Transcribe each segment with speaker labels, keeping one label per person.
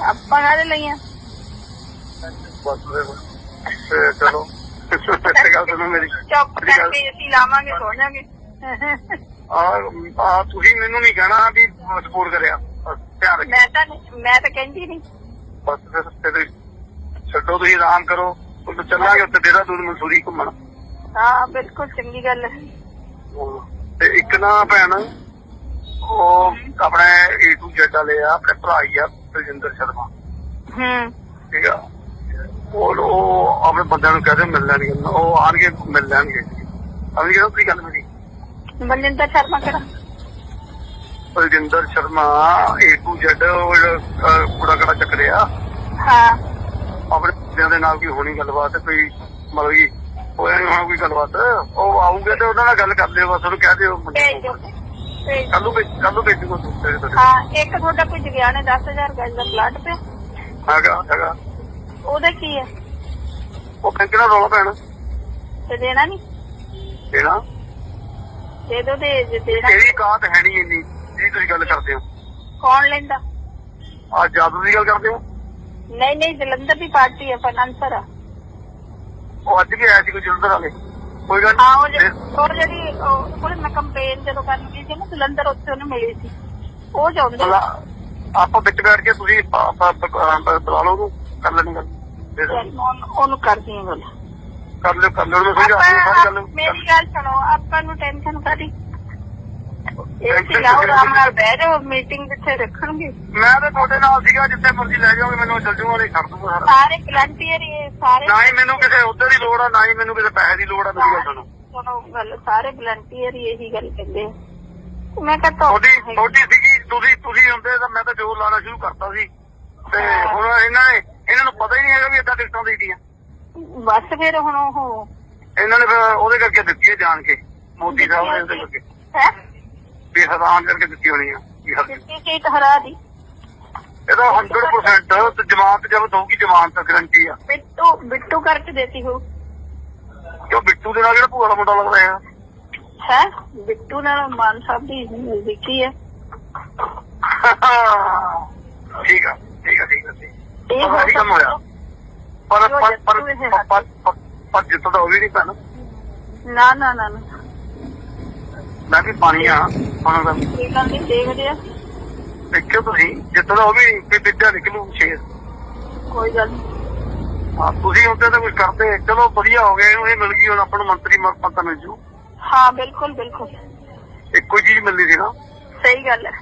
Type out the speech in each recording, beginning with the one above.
Speaker 1: ਆਪਾਂ ਕਾਹਦੇ ਲਈਆਂ
Speaker 2: ਬਸ ਫਿਰ ਤੇ ਚਲੋ ਤੇ ਗੱਲ ਸੁਣੋ ਮੇਰੀ
Speaker 1: ਚੁੱਪ
Speaker 2: ਮੇਰੀ ਗੱਲ-
Speaker 1: ਕਰਕੇ ਅਸੀਂ ਲਾਵਾਂਗੇ ਸੋ ਜਾਾਂਗੇ
Speaker 2: ਆ ਆ ਤੁਸੀਂ ਮੈਨੂੰ ਨਹੀਂ ਕਹਿਣਾ ਵੀ ਸਪੋਰਟ ਕਰਿਆ। ਬਸ ਧਿਆਨ ਰੱਖਿਓ।
Speaker 1: ਮੈਂ ਤਾਂ ਨਹੀਂ- ਮੈਂ ਤਾਂ ਕਹਿੰਦੀ ਨਹੀਂ।
Speaker 2: ਬਸ ਫਿਰ ਤੇ ਛੱਡੋ ਤੁਸੀਂ ਆਰਾਮ ਕਰੋ। ਚੱਲਾਂਗੇ ਉੱਤੇ ਦੇਹਰਾਦੂਨ ਮਨਸੂਰੀ ਘੁੰਮਣ।
Speaker 1: ਹਾਂ ਬਿਲਕੁਲ ਚੰਗੀ ਗੱਲ ਹੈ।
Speaker 2: ਤੇ ਇੱਕ ਨਾ ਭੈਣ ਉਹ ਆਪਣੇ ਏ ਟੂ Z ਵਾਲੇ ਆ ਆਪਣੇ ਭਰਾ ਹੀ ਆ ਬਲਜਿੰਦਰ ਸ਼ਰਮਾ।
Speaker 1: ਹੂੰ।
Speaker 2: ਠੀਕ ਆ? ਉਹ ਉਹ ਆਪਣੇ ਬੰਦਿਆਂ ਨੂੰ ਕਹਦੇ ਮਿਲ ਲੈਣਗੇ। ਉਹ ਆਣਗੇ ਮਿਲ ਲੈਣਗੇ। ਅਭੀ ਕਿਹਦਾ ਕੀ ਗੱਲ ਮੇਰੀ
Speaker 1: ਬਲਜਿੰਦਰ ਸ਼ਰਮਾ ਕਿਹੜਾ?
Speaker 2: Baljinder Sharma A to Z ਉਹ ਕੂੜਾ ਕੜਾ ਚੱਕਰਿਆ
Speaker 1: ਹਾਂ।
Speaker 2: ਆਪਣੇ ਬੰਦਿਆਂ ਦੇ ਨਾਲ ਕੋਈ ਹੋਣੀ ਗੱਲਬਾਤ ਕੋਈ ਮਤਲਬ ਕਿ ਹੋਇਆ ਨਹੀਂ ਹੋਣਾ ਕੋਈ ਗੱਲਬਾਤ। ਉਹ ਆਉਂਗੇ ਤੇ ਉਹਨਾਂ ਨਾਲ ਗੱਲ ਕਰ ਲਿਓ ਬਸ ਉਹਨੂੰ ਕਹਿ ਦਿਓ।
Speaker 1: ਭੇਜ ਦਿਓ।
Speaker 2: ਕੱਲ ਕੱਲ ਤੋਂ
Speaker 1: ਹਾਂ ਇੱਕ ਤੁਹਾਡਾ ਕੋਈ ਜਗਿਆ ਨੇ 10000 ਗਜ ਦਾ ਪਲਾਟ ਪਿਆ।
Speaker 2: ਹੈਗਾ ਹੈਗਾ।
Speaker 1: ਉਹਦਾ ਕੀ ਹੈ?
Speaker 2: ਉਹ ਬੈਂਕ ਨਾਲ ਰੌਲਾ ਪੈਣਾ?
Speaker 1: ਤੇ ਦੇਣਾ ਨਹੀਂ
Speaker 2: ਦੇਣਾ?
Speaker 1: ਦੇ ਦੋ ਦੇ ਜੇ ਦੇਣਾ
Speaker 2: ਤੇਰੀ ਕਾਤ ਹੈ ਨਹੀਂ ਇੰਨੀ ਜਿਹੜੀ ਤੁਸੀਂ ਗੱਲ ਕਰਦੇ ਹੋ।
Speaker 1: ਕੌਣ ਲੈਂਦਾ?
Speaker 2: ਆ ਜਾਦੂ ਦੀ ਗੱਲ ਕਰਦੇ ਹੋ?
Speaker 1: ਨਹੀਂ ਨਹੀਂ ਜਲੰਧਰ ਦੀ ਪਾਰਟੀ ਹੈ ਫਾਈਨਾਂਸਰ ਆ।
Speaker 2: ਉਹ ਅੱਜ ਵੀ ਆਇਆ ਸੀ ਕੋਈ ਜਲੰਧਰ ਵਾਲੇ? ਕੋਈ ਗੱਲ
Speaker 1: ਹਾਂ ਉਹ ਜਿਹੜੀ- ਉਹ ਜਿਹੜੀ ਉਹ ਕੋਲ ਮੈਂ ਕੰਪੇਨ ਜਦੋਂ ਕਰਨ ਗਈ ਸੀ ਨਾ ਜਲੰਧਰ ਉੱਥੇ ਉਹਨੂੰ ਮਿਲੀ ਸੀ। ਉਹ
Speaker 2: ਭਲਾ ਆਪਾਂ ਵਿੱਚ ਬੈਠ ਕੇ ਤੁਸੀਂ ਪ- ਪ- ਪ- ਪ- ਬੁਲਾ ਲਓ ਉਹਨੂੰ ਕਰ ਲੈਣੀ ਗੱਲ। ਦੇ ਦਿਓ।
Speaker 1: ਉਹਨੂੰ ਕਰਦੀ ਹਾਂ ਗੱਲ।
Speaker 2: ਕਰ ਲਿਓ ਕਰ ਲਿਓ ਉਹਨੂੰ ਸਮਝਾ ਦਿਓ ਸਾਰੀ ਗੱਲ
Speaker 1: ਆਪਾਂ ਮੇਰੀ ਗੱਲ ਸੁਣੋ ਆਪਾਂ ਨੂੰ ਟੈਨਸ਼ਨ ਕਾਦੀ ਸੀ ਲਾਓ ਆਰਾਮ ਨਾਲ ਬਹਿ ਜਾਓ ਮੀਟਿੰਗ ਜਿੱਥੇ ਰੱਖਣਗੇ।
Speaker 2: ਮੈਂ ਤਾਂ ਤੁਹਾਡੇ ਨਾਲ ਸੀਗਾ ਜਿੱਥੇ ਮਰਜ਼ੀ ਲੈ ਜਾਓਗੇ ਮੈਨੂੰ ਚੱਲ ਜੂਗਾ ਛੱਡ ਦੂੰਗਾ ਸਾਰਾ।
Speaker 1: ਸਾਰੇ ਵਲੰਟੀਅਰ ਹੀ ਇਹ ਸਾਰੇ
Speaker 2: ਨਾ ਹੀ ਮੈਨੂੰ ਕਿਸੇ ਉਹਦੇ ਦੀ ਲੋੜ ਆ ਨਾ ਹੀ ਮੈਨੂੰ ਕਿਸੇ ਪੈਸੇ ਦੀ ਲੋੜ ਆ ਮੇਰੀ ਗੱਲ ਸੁਣੋ।
Speaker 1: ਸੁਣੋ ਗੱਲ ਸਾਰੇ ਵਲੰਟੀਅਰ ਹੀ ਇਹੀ ਗੱਲ ਕਹਿੰਦੇ ਆ। ਮੈਂ ਕਹਾਂ
Speaker 2: ਤੁਹਾਡੀ ਤੁਹਾਡੀ ਸੀਗੀ ਤੁਸੀਂ ਤੁਸੀਂ ਹੁੰਦੇ ਤਾਂ ਮੈਂ ਤਾਂ ਜੋਰ ਲਾਣਾ ਸ਼ੁਰੂ ਕਰਤਾ ਸੀ। ਤੇ ਹੁਣ ਇਹਨਾਂ ਨੇ ਇਹਨਾਂ ਨੂੰ ਪਤਾ ਹੀ ਨਹੀਂ ਹੈਗਾ ਵੀ ਏਦਾਂ ਟਿਕਟਾਂ ਦੇਈਆਂ
Speaker 1: ਬਸ ਫਿਰ ਹੁਣ ਉਹ
Speaker 2: ਇਹਨਾਂ ਨੇ ਫਿਰ ਉਹਦੇ ਕਰਕੇ ਦਿੱਤੀ ਹੈ ਜਾਣ ਕੇ ਮੋਦੀ ਸਾਹਿਬ ਨੇ ਉਹਦੇ ਕਰਕੇ।
Speaker 1: ਹੈ?
Speaker 2: ਵੀ ਹੈਰਾਨ ਕਰਕੇ ਦਿੱਤੀ ਹੋਣੀ ਆ ਵੀ ਹਰ
Speaker 1: ਕਿੱਥੇ ਸੀਟ ਹਰਾ ਦੀ?
Speaker 2: ਇਹਦਾ 100% ਤੇ ਜਮਾਨਤ ਜਬ ਦਊਗੀ ਜਮਾਨਤ ਗਰੰਟੀ ਆ।
Speaker 1: ਬਿੱਟੂ ਬਿੱਟੂ ਕਰਕੇ ਦੇਤੀ ਹੋ
Speaker 2: ਕਿਉਂ ਬਿੱਟੂ ਦੇ ਨਾਲ ਜਿਹੜਾ ਭੂਆ ਦਾ ਮੁੰਡਾ ਲੱਗਦਾ ਹੈ
Speaker 1: ਹੈ? ਬਿੱਟੂ ਨਾਲ ਮਾਨ ਸਾਹਿਬ ਦੀ ਨਜ਼ਦੀਕੀ ਹੈ
Speaker 2: ਠੀਕ ਆ ਠੀਕ ਆ ਠੀਕ ਆ ਠੀਕ
Speaker 1: ਇਹ
Speaker 2: ਇਹ
Speaker 1: ਹੋ
Speaker 2: ਸਹੀ ਕੰਮ ਹੋਇਆ।
Speaker 1: ਸਕਦਾ।
Speaker 2: ਪਰ ਪਰ
Speaker 1: ਇਹ
Speaker 2: ਪਰ- ਪਰ ਪਰ- ਪਰ ਜਿੱਤਦਾ ਉਹ ਵੀ ਨਹੀਂ ਪੈਣਾ।
Speaker 1: ਨਾ ਨਾ ਨਾ ਨਾ।
Speaker 2: ਮੈਂ ਵੀ ਪਾਣੀ ਆ ਹੁਣ ਦਾ
Speaker 1: ਇਹ ਗੱਲ ਨਹੀਂ ਦੇਖਦੇ ਆ?
Speaker 2: ਦੇਖਿਓ ਤੁਸੀਂ ਜਿੱਤਦਾ ਉਹ ਵੀ ਵੀ ਵਿੱਦਿਆ ਨਿਕਲੂ ਸ਼ੇਰ
Speaker 1: ਕੋਈ ਗੱਲ
Speaker 2: ਹਾਂ ਤੁਸੀਂ ਹੁੰਦੇ ਤਾਂ ਕੁਝ ਕਰਦੇ ਚਲੋ ਵਧੀਆ ਹੋ ਗਿਆ ਇਹਨੂੰ ਇਹ ਮਿਲ ਗਈ ਹੁਣ ਆਪਾਂ ਨੂੰ ਮੰਤਰੀ ਮ- ਪਤਾ ਮਿਲ ਜੂ।
Speaker 1: ਹਾਂ ਬਿਲਕੁਲ ਬਿਲਕੁਲ।
Speaker 2: ਇੱਕੋ ਹੀ ਚੀਜ਼ ਮਿਲਣੀ ਸੀ ਨਾ।
Speaker 1: ਸਹੀ ਗੱਲ ਹੈ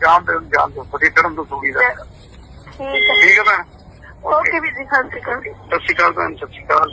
Speaker 2: ਜਾਨ ਦੇ ਜਾਨ ਦੇ ਬੜੀ ਧਰਮ ਤੋਂ ਸੁਣੀ ਦਾ
Speaker 1: ਠੀਕ ਹੈ
Speaker 2: ਠੀਕ ਹੈ ਭੈਣ।
Speaker 1: ਓਕੇ ਵੀ ਜੀ ਸਤਿ ਸ਼੍ਰੀ ਅਕਾਲ।
Speaker 2: ਸਤਿ ਸ਼੍ਰੀ ਅਕਾਲ ਭੈਣ ਸਤਿ ਸ਼੍ਰੀ ਅਕਾਲ।